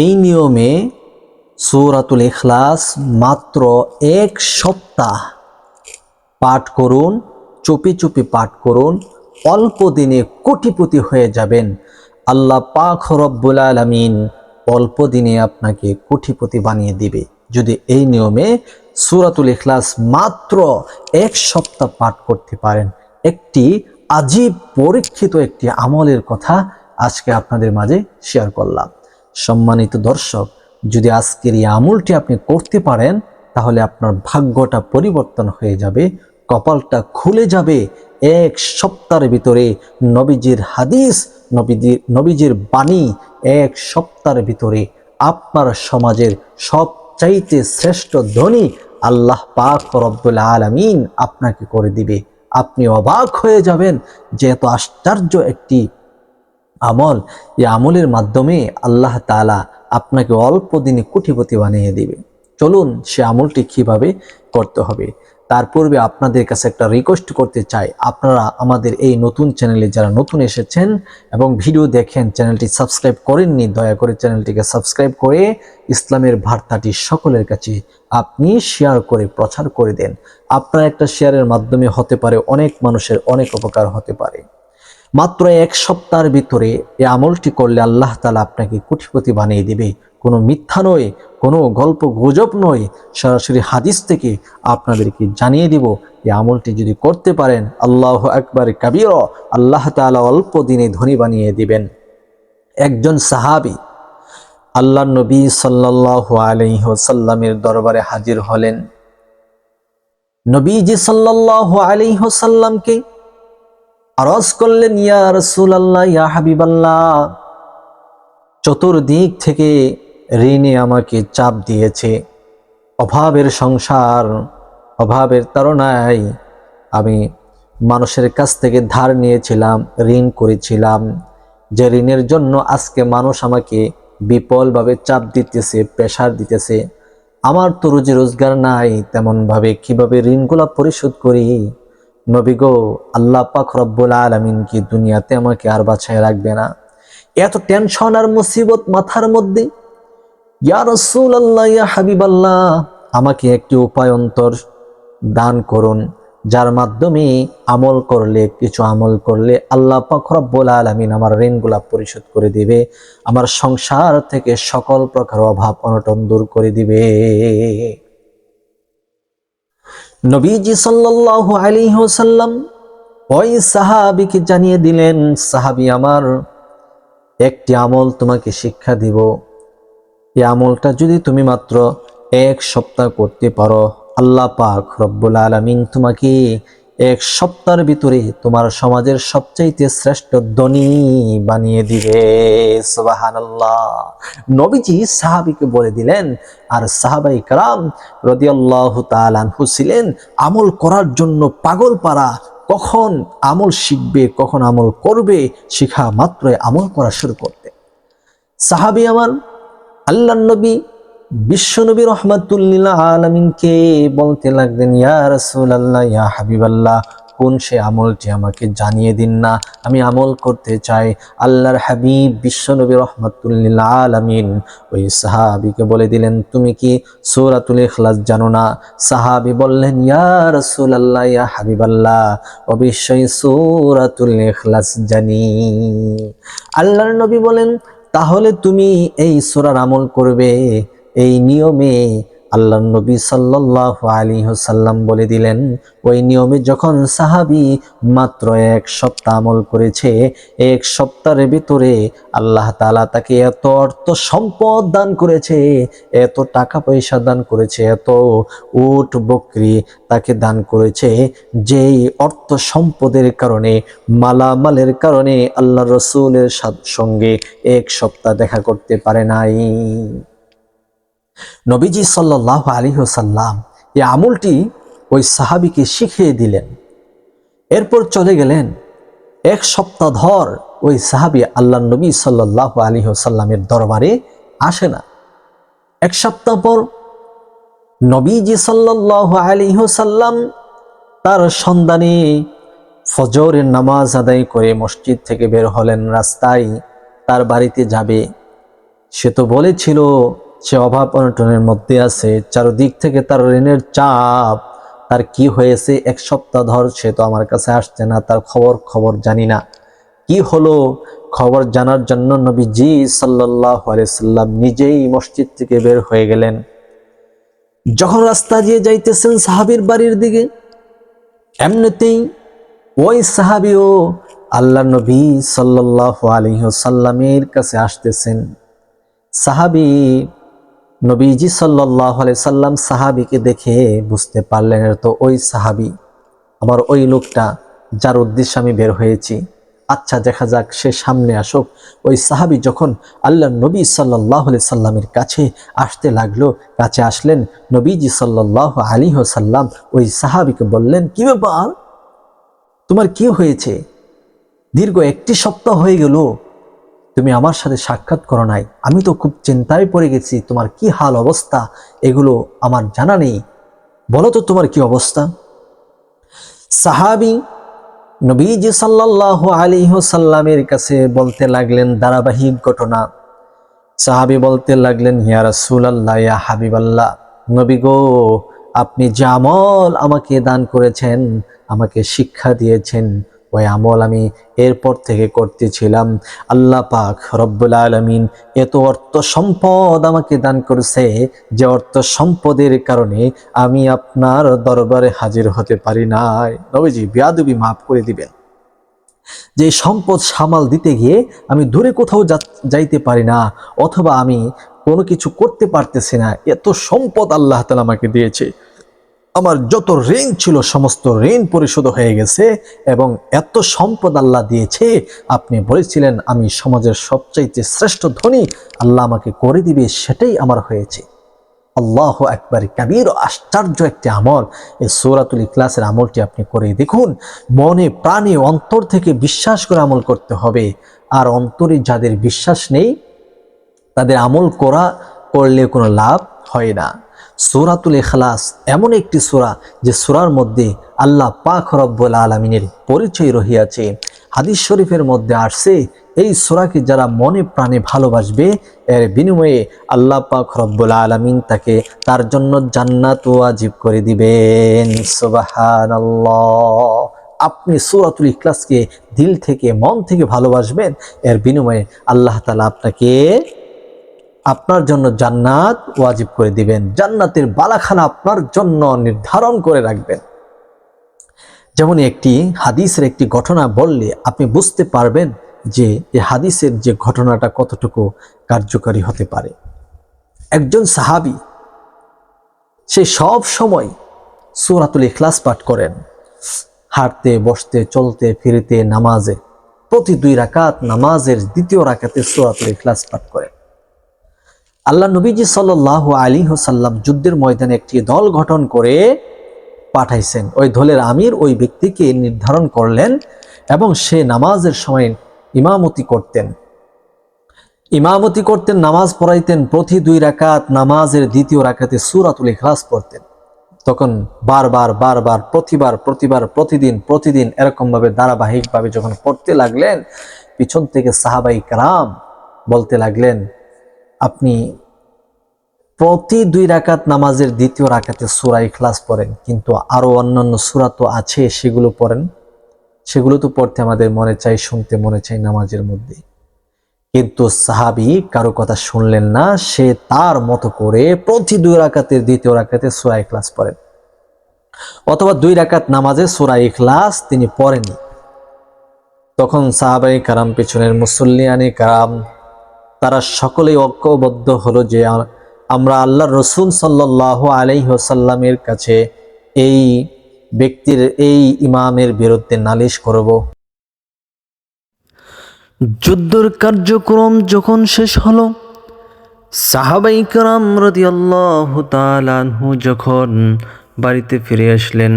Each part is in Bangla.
এই নিয়মে সূরাতুল ইখলাস মাত্র এক সপ্তাহ পাঠ করুন, চুপি চুপি পাঠ করুন, অল্প দিনে কোটিপতি হয়ে যাবেন। আল্লাহ পাক রব্বুল আলামিন অল্প দিনে আপনাকে কোটিপতি বানিয়ে দিবে। যদি এই নিয়মে সুরাতুল ইখলাস মাত্র এক সপ্তাহ পাঠ করতে পারেন, একটি আজীব পরীক্ষিত একটি আমলের কথা আজকে আপনাদের মাঝে শেয়ার করলাম। সম্মানিত দর্শক, যদি আজকের এই আমলটি আপনি করতে পারেন, তাহলে আপনার ভাগ্যটা পরিবর্তন হয়ে যাবে, কপালটা খুলে যাবে। এক সপ্তাহের ভিতরে নবীজির হাদিস নবীজির নবীজির বাণী এক সপ্তাহের ভিতরে আপনার সমাজের সবচাইতে শ্রেষ্ঠ ধনী আল্লাহ পাক রব্বুল আলামিন আপনাকে করে দিবে। আপনি অবাক হয়ে যাবেন যে এত আশ্চর্য একটি আমল, এই আমলের মাধ্যমে আল্লাহ তাআলা আপনাকে অল্প দিনে কোটিপতি বানিয়ে দিবে। চলুন সে আমলটি কীভাবে করতে হবে। তার পূর্বে আপনাদের কাছে একটা রিকোয়েস্ট করতে চাই। আপনারা আমাদের এই নতুন চ্যানেলে যারা নতুন এসেছেন এবং ভিডিও দেখেন চ্যানেলটি সাবস্ক্রাইব করেননি, দয়া করে চ্যানেলটিকে সাবস্ক্রাইব করে ইসলামের বার্তাটি সকলের কাছে আপনি শেয়ার করে প্রচার করে দেন। আপনার একটা শেয়ারের মাধ্যমে হতে পারে, অনেক মানুষের অনেক উপকার হতে পারে। মাত্র এক সপ্তাহের ভিতরে এই আমলটি করলে আল্লাহ তালা আপনাকে কোটিপতি বানিয়ে দেবে। কোনো মিথ্যা নয়, কোনো গল্প গুজব নয়, সরাসরি হাদিস থেকে আপনাদেরকে জানিয়ে দিব এই আমলটি যদি করতে পারেন, আল্লাহ একবার কাবির, আল্লাহ তালা অল্প দিনে ধনী বানিয়ে দিবেন। একজন সাহাবি আল্লাহ নবী সাল্লাহ আলহ্লামের দরবারে হাজির হলেন। নবীজি সাল্লাহ আলহ্লামকে আরজ করলেন, ইয়া রসুলাল্লাহ, ইয়া হাবিবাল্লাহ, চতুর্দিক থেকে ঋণে আমাকে চাপ দিয়েছে। অভাবের সংসার, অভাবের তারণায় আমি মানুষের কাছ থেকে ধার নিয়েছিলাম, ঋণ করেছিলাম। যে ঋণের জন্য আজকে মানুষ আমাকে বিপলভাবে চাপ দিতেছে, প্রেশার দিতেছে, আমার তো রুজি রোজগার নাই, তেমনভাবে কীভাবে ঋণগুলা পরিশোধ করি? নবী গো, আল্লাহ পাক রব্বুল আলমিন কি দুনিয়াতে আমাকে আর বাছাই রাখবে না? এত টেনশন আর মুসিবত মাথার মধ্যে? ইয়া আল্লাহ ইয়া হাবিব আল্লাহ আমাকে একটি উপায় অন্তর দান করুন, যার মাধ্যমে আমল করলে, কিছু আমল করলে আল্লাহ পাক রব্বুল আলমিন আমার ঋণগুলা পরিশোধ করে দিবে, আমার সংসার থেকে সকল প্রকার অভাব অনটন দূর করে দিবে। নবীজি সাল্লাল্লাহু আলী ওয়াসাল্লাম ওই সাহাবিকে জানিয়ে দিলেন, সাহাবি আমার, একটি আমল তোমাকে শিক্ষা দিব। এই আমলটা যদি তুমি মাত্র এক সপ্তাহ করতে পারো, আল্লাহ পাক রব্বুল আলমিন তোমাকে এক সপ্তাহের ভিতরে তোমার সমাজের সবচাইতে শ্রেষ্ঠ ধনী বানিয়ে দিবে। নবীজি সাহাবিকে বলে দিলেন, আর সাহাবাই কারাম রদিয়াল্লাহ তালানহু ছিলেন, আমল করার জন্য পাগল পারা, কখন আমল শিখবে, কখন আমল করবে, শিখা মাত্রই আমল করা শুরু করতে। সাহাবি আমার আল্লাহ নবী বিশ্বনবী রহমাতুল্লিল্লাহ আলমিনকে বলতে লাগলেন, ইয়া রসুল আল্লাহ ইয়া হাবিব আল্লাহ কোন সে আমলটি আমাকে জানিয়ে দিন না? আমি আমল করতে চাই আল্লাহর হাবিব বিশ্বনবী রহমাতুল্লিল্লাহ আলমিন। ওই সাহাবিকে বলে দিলেন, তুমি কি সৌরাতুল ইখলাস জানো না? সাহাবি বললেন, ইয়া রসুল আল্লাহ ইয়া হাবিব আল্লাহ অবশ্যই সৌরাতুল ইখলাস জানি। আল্লাহর নবী বলেন, তাহলে তুমি এই সোরার আমল করবে? এই নিয়মে আল্লাহ নবী সাল্লাহ আলী সাল্লাম বলে দিলেন, ওই নিয়মে যখন সাহাবি মাত্র এক সপ্তাহ আমল করেছে, এক সপ্তাহের ভিতরে আল্লাহ তালা তাকে এত অর্থ সম্পদ দান করেছে, এত টাকা পয়সা দান করেছে, এত উট বকরি তাকে দান করেছে, যেই অর্থ সম্পদের কারণে, মালামালের কারণে আল্লাহ রসুলের সঙ্গে এক সপ্তাহ দেখা করতে পারে নাই। নবীজি সাল্লাহ আলী সাল্লাম এই আমলটি ওই সাহাবিকে শিখিয়ে দিলেন। এরপর চলে গেলেন এক সপ্তাহ ধর ওই সাহাবি আল্লাহ নবী সাল্লাহ আলী সাল্লামের দরবারে আসে না। এক সপ্তাহ পর নবীজি সাল্লাহ আলী সাল্লাম তার সন্ধানে ফজরের নামাজ আদায় করে মসজিদ থেকে বের হলেন, রাস্তায় তার বাড়িতে যাবে। সে তো বলেছিল সে অভাব অনটনের মধ্যে আছে। চারদিক থেকে তার ঋণের চাপ। তার কি হয়েছে? এক সপ্তাহ ধর সে তো আমার কাছে আসছে না, তার খবর খবর জানি না। কি হলো? খবর জানার জন্য নবীজি সাল্লাহ সাল্লাম নিজেই মসজিদ থেকে বের হয়ে গেলেন। যখন রাস্তা দিয়ে যাইতেছেন সাহাবির বাড়ির দিকে, এমনিতেই ওই সাহাবিও আল্লাহ নবী সাল্লাহ আলহিহসাল্লামের কাছে আসতেছেন। সাহাবি নবীজি সাল্লাহ সাল্লাম সাহাবিকে দেখে বুঝতে পারলেন তো ওই সাহাবি। আমার ওই লোকটা, যার উদ্দেশ্যে আমি বের হয়েছি। আচ্ছা দেখা যাক, সে সামনে আসুক। ওই সাহাবি যখন আল্লাহ নবী সাল্লাহ সাল্লামের কাছে আসতে লাগল, কাছে আসলেন, নবীজি সাল্লাহ আলী সাল্লাম ওই সাহাবিকে বললেন, কি ব্যাপার? তোমার কি হয়েছে? দীর্ঘ একটি সপ্তাহ হয়ে গেল। তুমি আমার সাথে সাক্ষাৎ করো নাই। আমি তো খুব চিন্তায় পড়ে গেছি, তোমার কি হাল অবস্থা? এগুলো আমার জানা নেই। বলো তো তোমার কি অবস্থা? সাহাবি নবীজি সাল্লাহ আলিহসাল্লামের কাছে বলতে লাগলেন, ধারাবাহিক ঘটনা। সাহাবি বলতে লাগলেন হিয়া রাসুলাল্লাহ, ইয়া হাবিবাল্লাহ, নবী গো, আপনি যে আমল আমাকে দান করেছেন, আমাকে শিক্ষা দিয়েছেন ওই আমল আমি এরপর থেকে করতেছিলাম। আল্লাহ পাক রব্বুল আলমিন এত অর্থ সম্পদ আমাকে দান করেছে যে অর্থ সম্পদের কারণে আমি আপনার দরবারে হাজির হতে পারি নাই। নবীজি বিয়াদবি মাফ করে দিবেন। যে সম্পদ সামাল দিতে গিয়ে আমি দূরে কোথাও যাইতে পারি না, অথবা আমি কোনো কিছু করতে পারতেছি না, এত সম্পদ আল্লাহ তালা আমাকে দিয়েছে। আমার যত ঋণ ছিল সমস্ত ঋণ পরিশোধ হয়ে গেছে এবং এত সম্পদ আল্লাহ দিয়েছে। আপনি বলেছিলেন, আমি সমাজের সবচাইতে শ্রেষ্ঠ ধনী, আল্লাহ আমাকে করে দিবে, সেটাই আমার হয়েছে। আল্লাহ একবার কাবির আশ্চর্য একটি আমল। এই সৌরাতুল ইখলাসের আমলটি আপনি করে দেখুন। মনে প্রাণে অন্তর থেকে বিশ্বাস করে আমল করতে হবে। আর অন্তরে যাদের বিশ্বাস নেই, তাদের আমল করা, করলে কোনো লাভ হয় না। সুরাতুল এখলাস এমন একটি সুরা যে সুরার মধ্যে আল্লাহ পাক রব্বুল আলমিনের পরিচয় রহিয়াছে। হাদিস শরীফের মধ্যে আসছে, এই সুরাকে যারা মনে প্রাণে ভালোবাসবে, এর বিনিময়ে আল্লাহ পাক রব্বুল আলমিন তাকে তার জন্য জান্নাত ওয়াজিব করে দিবেন। সুবাহান আপনি সুরাতুল ইখলাসকে দিল থেকে, মন থেকে ভালোবাসবেন, এর বিনিময়ে আল্লাহ তালা আপনাকে আপনার জন্য জান্নাত ওয়াজিব করে দিবেন। জান্নাতের বালাখানা আপনার জন্য নির্ধারণ করে রাখবেন। যেমন একটি হাদিসের একটি ঘটনা বললে আপনি বুঝতে পারবেন যে এই হাদিসের যে ঘটনাটা কতটুকু কার্যকারী হতে পারে। একজন সাহাবি, সে সব সময় সুরাতুল ইখলাস পাঠ করেন। হাঁটতে, বসতে, চলতে, ফিরতে, নামাজে প্রতি দুই রাকাত নামাজের দ্বিতীয় রাকাতে সুরাতুল ইখলাস পাঠ করেন। আল্লাহ নবীজি সাল আলী হোসাল্লাম যুদ্ধের ময়দানে একটি দল গঠন করে পাঠাইছেন। ওই দলের আমির ওই ব্যক্তিকে নির্ধারণ করলেন এবং সে নামাজের সময় ইমামতি করতেন। ইমামতি করতেন, নামাজ পড়াইতেন, প্রতি দুই রাকাত নামাজের দ্বিতীয় রাকাতে সুরাতুল ইখলাস পড়তেন। তখন বারবার বারবার, প্রতিবার প্রতিবার, প্রতিদিন প্রতিদিন এরকমভাবে ধারাবাহিকভাবে যখন পড়তে লাগলেন, পিছন থেকে সাহাবাই কারাম বলতে লাগলেন আপনি প্রতি দুই রাকাত নামাজের দ্বিতীয় রাকাতে সুরা ইখলাস পড়েন, কিন্তু আরও অন্যান্য সুরা তো আছে, সেগুলো পড়েন। সেগুলো তো পড়তে আমাদের মনে চাই, শুনতে মনে চাই নামাজের মধ্যে। কিন্তু সাহাবি কারও কথা শুনলেন না, সে তার মতো করে প্রতি দুই রাকাতের দ্বিতীয় রাকাতে সুরা ইখলাস পড়েন। অথবা দুই রাকাত নামাজে সুরা ইখলাস তিনি পড়েনি তখন সাহাবাই কারাম, পেছনের মুসল্লিয়ানি কারাম তারা সকলেই ঐক্যবদ্ধ হলো যে আমরা আল্লাহ রসুল সাল্লাহ আলাইসাল্লামের কাছে এই ব্যক্তির এই ইমামের বিরুদ্ধে নালিশ করব। যুদ্ধর কার্যক্রম যখন শেষ হলো, সাহাবাই কারাম রদি আল্লাহ তালানহু যখন বাড়িতে ফিরে আসলেন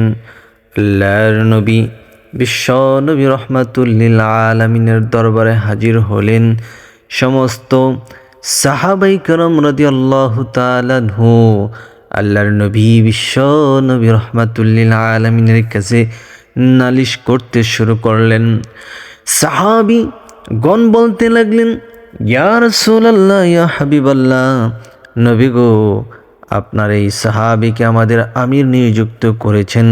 নবী, বিশ্ব নবী রহমাতুল্লিল আলমিনের দরবারে হাজির হলেন। সমস্ত সাহাবাই করম রদি আল্লাহ তালানহু আল্লাহর নবী, বিশ্ব নবী রহমাতুল্লিল আলমিনের কাছে নালিশ করতে শুরু করলেন। সাহাবি গণ বলতে লাগলেন ইয়ার রাসূলুল্লাহ, ইয়া হাবিবাল্লাহ, নবী গো, আপনার এই সাহাবিকে আমাদের আমির নিযুক্ত করেছেন।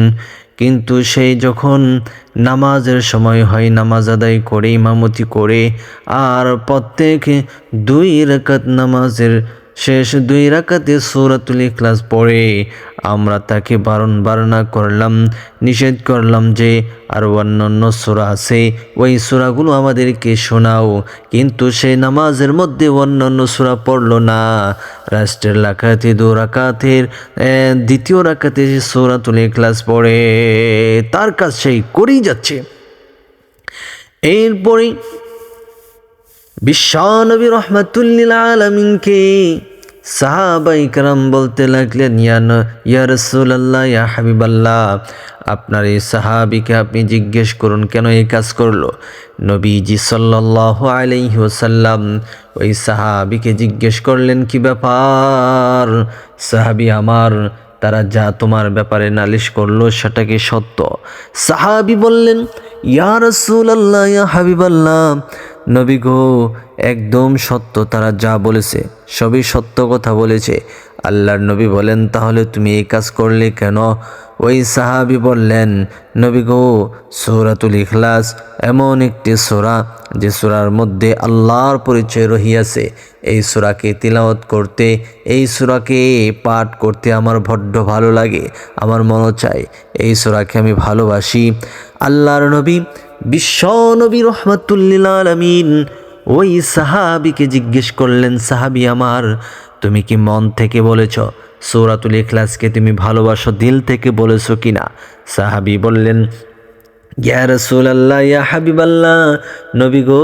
কিন্তু সেই যখন নামাজের সময় হয়, নামাজ আদায় করে, ইমামতি করে, আর প্রত্যেক দুই রেকাত নামাজের শেষ দুই রাকাতে সূরাতুল ইখলাস পড়ে। আমরা তাকে বারণ বারণা করলাম, নিষেধ করলাম যে আর অন্যান্য সূরা আছে, ওই সূরাগুলো আমাদেরকে শোনাও। কিন্তু সে নামাজের মধ্যে অন্যান্য সূরা পড়ল না। রাষ্ট্রের রাকাতে দু রাকাতের দ্বিতীয় রাকাতে সে সূরাতুল ইখলাস পড়ে। তার কাজ সেই করেই যাচ্ছে। এরপরে বিশ্বনবী রহমাতুল্লিল আলমিনকে সাহাবাই কারাম বলতে লাগলেন, ইয়া ন- ইয়া ইয়া হাবিবাল্লাহ, আপনার এই সাহাবিকে আপনি জিজ্ঞেস করুন, কেন এই কাজ করল? নবীজি সাল্লাহ আলাইহি ওসাল্লাম ওই সাহাবিকে জিজ্ঞেস করলেন, কি ব্যাপার? সাহাবি আমার, তারা যা তোমার ব্যাপারে নালিশ করল, সেটা কি সত্য? সাহাবি বললেন, ইয়া রাসূলুল্লাহ, ইয়া হাবিবাল্লাহ নবী গো, একদম সত্য, তারা যা বলেছে, সবই সত্য কথা বলেছে। আল্লাহর নবী বলেন, তাহলে তুমি এই কাজ করলে কেন? ওই সাহাবি বললেন, নবী গো, সূরাতুল ইখলাস এমন একটি সূরা, যে সোরার মধ্যে আল্লাহর পরিচয় রহিয়াছে। এই সোরাকে তিলাওয়াত করতে, এই সোরাকে পাঠ করতে আমার বড্ড ভালো লাগে, আমার মনে চায়। এই সোরাকে আমি ভালোবাসি। আল্লাহর নবী বিশ্ব নবী রহমাতুল্লিল আলমিন ওই সাহাবিকে জিজ্ঞেস করলেন, সাহাবি আমার, তুমি কি মন থেকে বলেছ, সৌরাতুল ইখলাসকে তুমি ভালোবাসো, দিল থেকে বলেছ কিনা? সাহাবি বললেন ইয়া হাবিবাল্লাহ, নবী গো,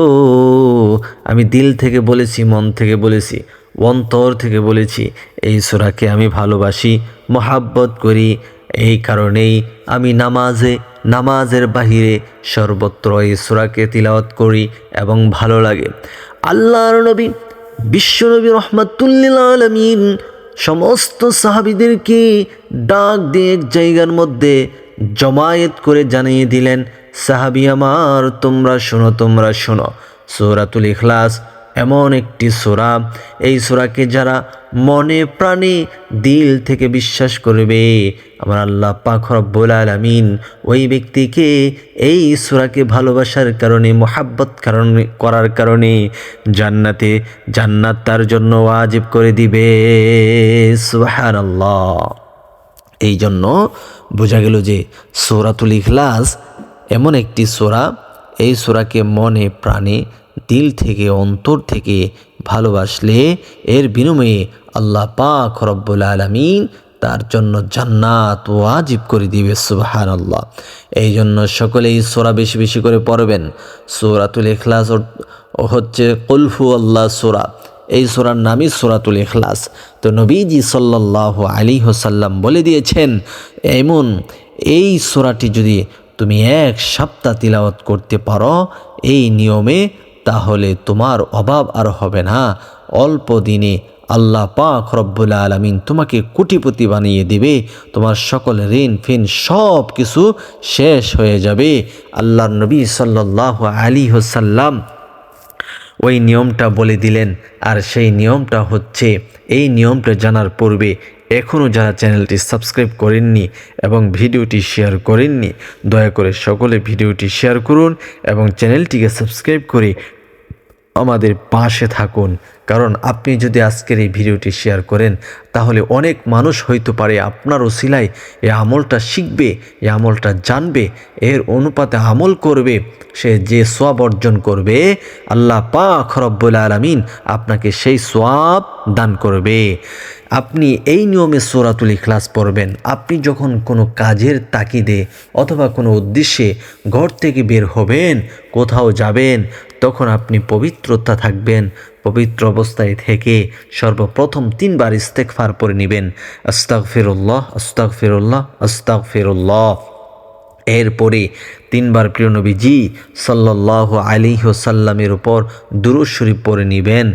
আমি দিল থেকে বলেছি, মন থেকে বলেছি, অন্তর থেকে বলেছি, এই সুরাকে আমি ভালোবাসি, মহাব্বত করি, এই কারণেই আমি নামাজে নামাজের বাহিরে সর্বত্র এই সুরাকে তিলাওয়াত করি এবং ভালো লাগে। আল্লাহর নবী বিশ্বনবী রহমাতুল্লিল আলমিন সমস্ত সাহাবিদেরকে ডাক দিয়ে এক জায়গার মধ্যে জমায়েত করে জানিয়ে দিলেন, সাহাবি আমার, তোমরা শোনো তোমরা শোনো। সৌরাতুল ইখলাস এমন একটি সোরা। এই সোরাকে যারা মনে প্রাণে দিল থেকে বিশ্বাস করবে, আমার আল্লাহ পাক রব্বুল আলামিন ওই ব্যক্তিকে এই সোরাকে ভালোবাসার কারণে, মোহাব্বত কারণে, করার কারণে জান্নাতে, জান্নাত তার জন্য ওয়াজিব করে দিবে। সুবহানাল্লাহ। এই জন্য বোঝা গেল যে সোরাতুল ইখলাস এমন একটি সোরা। এই সোরাকে মনে প্রাণে দিল থেকে, অন্তর থেকে ভালোবাসলে এর বিনিময়ে আল্লাহ পাক রব্বুল আলমিন তার জন্য জান্নাত ওয়াজিব করে দিবে সুবাহান আল্লাহ এই জন্য সকলেই সোরা বেশি বেশি করে পড়বেন। সোরাতুল এখলাস হচ্ছে কলফু আল্লাহ সোরা। এই সোরার নামই সোরাতুল এখলাস তো নবীজি সাল্লাহ আলী হোসাল্লাম বলে দিয়েছেন, এমন এই সোরাটি যদি তুমি এক সপ্তাহ তিলাওয়াত করতে পারো, এই নিয়মে তাহলে তোমার অভাব আর হবে না। অল্প দিনে আল্লাহ পাক রব্বুল আলমিন তোমাকে কোটিপতি বানিয়ে দিবে। তোমার সকল ঋণ, ফিন সব কিছু শেষ হয়ে যাবে। আল্লাহ নবী সাল্লাহ আলী হোসাল্লাম ওই নিয়মটা বলে দিলেন। আর সেই নিয়মটা হচ্ছে, এই নিয়মটা জানার পূর্বে এখনও যারা চ্যানেলটি সাবস্ক্রাইব করেননি এবং ভিডিওটি শেয়ার করেননি, দয়া করে সকলে ভিডিওটি শেয়ার করুন এবং চ্যানেলটিকে সাবস্ক্রাইব করে আমাদের পাশে থাকুন। কারণ আপনি যদি আজকের এই ভিডিওটি শেয়ার করেন, তাহলে অনেক মানুষ হইতে পারে আপনার ওসিলায় এই আমলটা শিখবে, এই আমলটা জানবে, এর অনুপাতে আমল করবে, সে যে সোয়াব অর্জন করবে, আল্লাহ পাক রব্বুল আলমিন আপনাকে সেই সোয়াব দান করবে। আপনি এই নিয়মে সোরাতুল ইখলাস পড়বেন। আপনি যখন কোনো কাজের তাকিদে অথবা কোনো উদ্দেশ্যে ঘর থেকে বের হবেন, কোথাও যাবেন তখন আপনি পবিত্রতা থাকবেন, পবিত্র অবস্থায় থেকে সর্বপ্রথম তিনবার ইস্তেকফার পরে নেবেন। আস্তাক ফিরুল্লাহ আস্তাক ফিরুল্লাহ আস্তাক ফিরুল্লাহ এরপরে তিনবার প্রিয় নবীজি সাল্লাহ আলী সাল্লামের উপর দুরুদ শরীফ পরে নেবেন।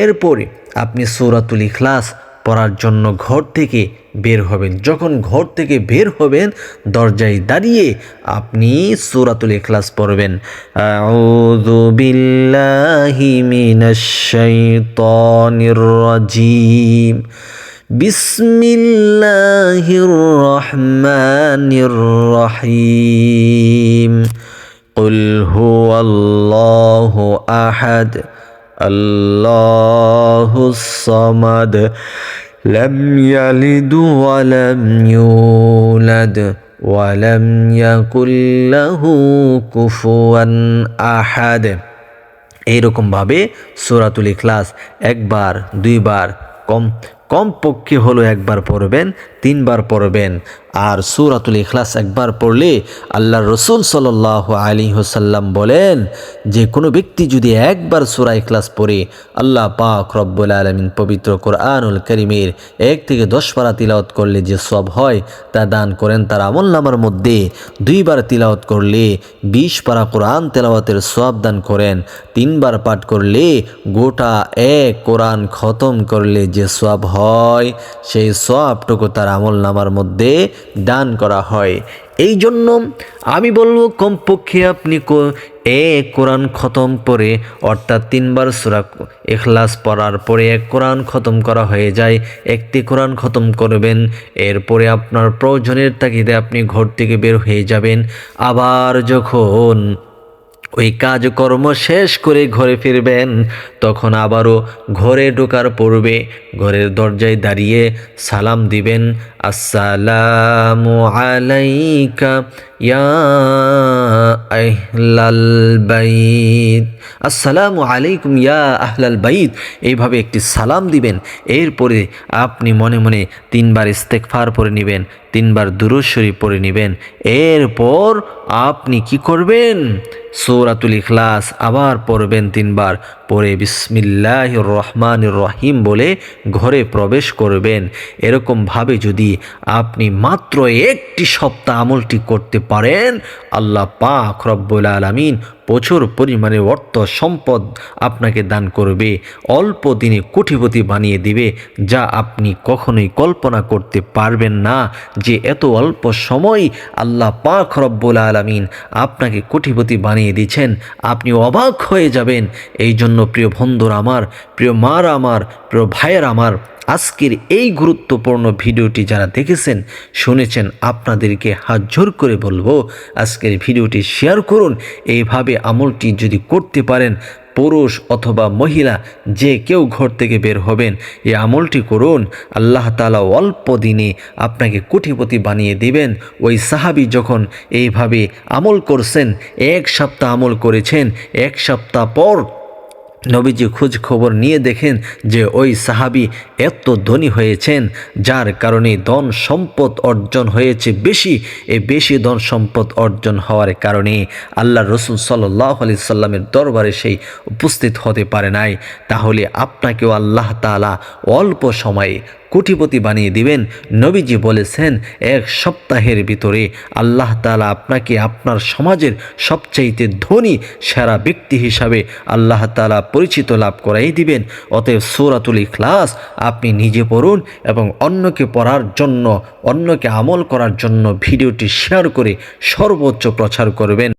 এরপরে আপনি সৌরাতুল ইখলাস পড়ার জন্য ঘর থেকে বের হবেন যখন ঘর থেকে বের হবেন দরজায় দাঁড়িয়ে আপনি সূরাতুল ইখলাস পড়বেন আউযু বিল্লাহি মিনাশ শাইতানির রাজিম বিসমিল্লাহির রহমানির রহিম قل هو الله أحد الله الصمد لم يلد ولم يولد ولم يكن له كفوا أحد এইরকমভাবে সূরাতুল ইখলাস একবার দুইবার কম কমপক্ষে হলো একবার পড়বেন, তিনবার পড়বেন। আর সূরাতুল ইখলাস একবার পড়লে আল্লাহ রসুল সাল্লাহ আলী হোসাল্লাম বলেন, যে কোনো ব্যক্তি যদি একবার সূরা ইখলাস পড়ে, আল্লাহ পাক রব্বুল আলমিন পবিত্র কোরআনুল করিমের এক থেকে দশ পারা তিলাওয়াত করলে যে সব হয়, তা দান করেন। তার আমল নামার মধ্যে দুইবার তিলাওয়াত করলে বিশ পারা কোরআন তেলাওয়াতের সব দান করেন। তিনবার পাঠ করলে গোটা এক কোরআন খতম করলে যে সব হয় সেই সবটুকু তার আমল নামার মধ্যে দান করা হয়। এই জন্য আমি বলব, কমপক্ষে আপনি এক কোরআন খতম করে, অর্থাৎ তিনবার সুরা এখলাস পড়ার পরে এক কোরআন খতম করা হয়ে যায়, একটি কোরআন খতম করবেন, এরপরে আপনার প্রয়োজনের তাগিদে আপনি ঘর থেকে বের হয়ে যাবেন। আবার যখন ওই কাজকর্ম শেষ করে ঘরে ফিরবেন, তখন আবারও ঘরে ঢোকার পূর্বে ঘরের দরজায় দাঁড়িয়ে সালাম দিবেন, আসসালামু আলাইকা ইয়া আহলাল বাইত। আসসালামু আলাইকুম ইয়া আহলাল বাইত। এইভাবে একটি সালাম দিবেন, এরপরে আপনি মনে মনে তিনবার ইস্তেকফার পরে নেবেন, তিনবার দুরুদ পরে নেবেন, এরপর আপনি কি করবেন? সৌরাতুল ইখলাস আবার পড়বেন তিনবার। পরে বিসমিল্লাহ রহমান রহিম বলে ঘরে প্রবেশ করবেন। এরকমভাবে যদি আপনি মাত্র একটি সপ্তাহ আমলটি করতে পারেন, আল্লাহ পাক রব্বুল আলমিন প্রচুর পরিমাণে অর্থ সম্পদ আপনাকে দান করবে, অল্প দিনে কোটিপতি বানিয়ে দিবে, যা আপনি কখনোই কল্পনা করতে পারবেন না যে এত অল্প সময় আল্লাহ পাক রব্বুল আলমিন আপনাকে কোটিপতি বানিয়ে দিচ্ছেন আপনি অবাক হয়ে যাবেন। এই জন্য প্রিয় বন্ধুরা আমার, প্রিয় মার আমার, প্রিয় ভাইয়ের আমার, আজকের এই গুরুত্বপূর্ণ ভিডিওটি যারা দেখেছেন, শুনেছেন, আপনাদেরকে হাত জোর করে বলব, আজকের ভিডিওটি শেয়ার করুন। এইভাবে আমলটি যদি করতে পারেন, পুরুষ অথবা মহিলা, যে কেউ ঘর থেকে বের হবেন, এই আমলটি করুন। আল্লাহ তালা অল্প দিনে আপনাকে কোটিপতি বানিয়ে দিবেন। ওই সাহাবি যখন এইভাবে আমল করছেন, এক সপ্তাহ আমল করেছেন, এক সপ্তাহ পর নবীজি খোঁজ খবর নিয়ে দেখেন যে ওই সাহাবি এত ধনী হয়েছেন, যার কারণে ধন সম্পদ অর্জন হয়েছে বেশি। এ বেশি ধন সম্পদ অর্জন হওয়ার কারণে আল্লাহ রসুল সাল্লাহ আলি সাল্লামের দরবারে সেই উপস্থিত হতে পারে নাই। তাহলে আপনাকেও আল্লাহ তালা অল্প সময়ে কোটিপতি বানিয়ে দিবেন। নবীজি বলেছেন, এক সপ্তাহের ভিতরে আল্লাহ তালা আপনাকে আপনার সমাজের সবচাইতে ধনী, সেরা ব্যক্তি হিসাবে আল্লাহ তালা পরিচিত লাভ করাই দিবেন। অতএব সৌরাতুল ইখলাস আপনি নিজে পড়ুন এবং অন্যকে পড়ার জন্য, অন্যকে আমল করার জন্য ভিডিওটি শেয়ার করে সর্বোচ্চ প্রচার করবেন।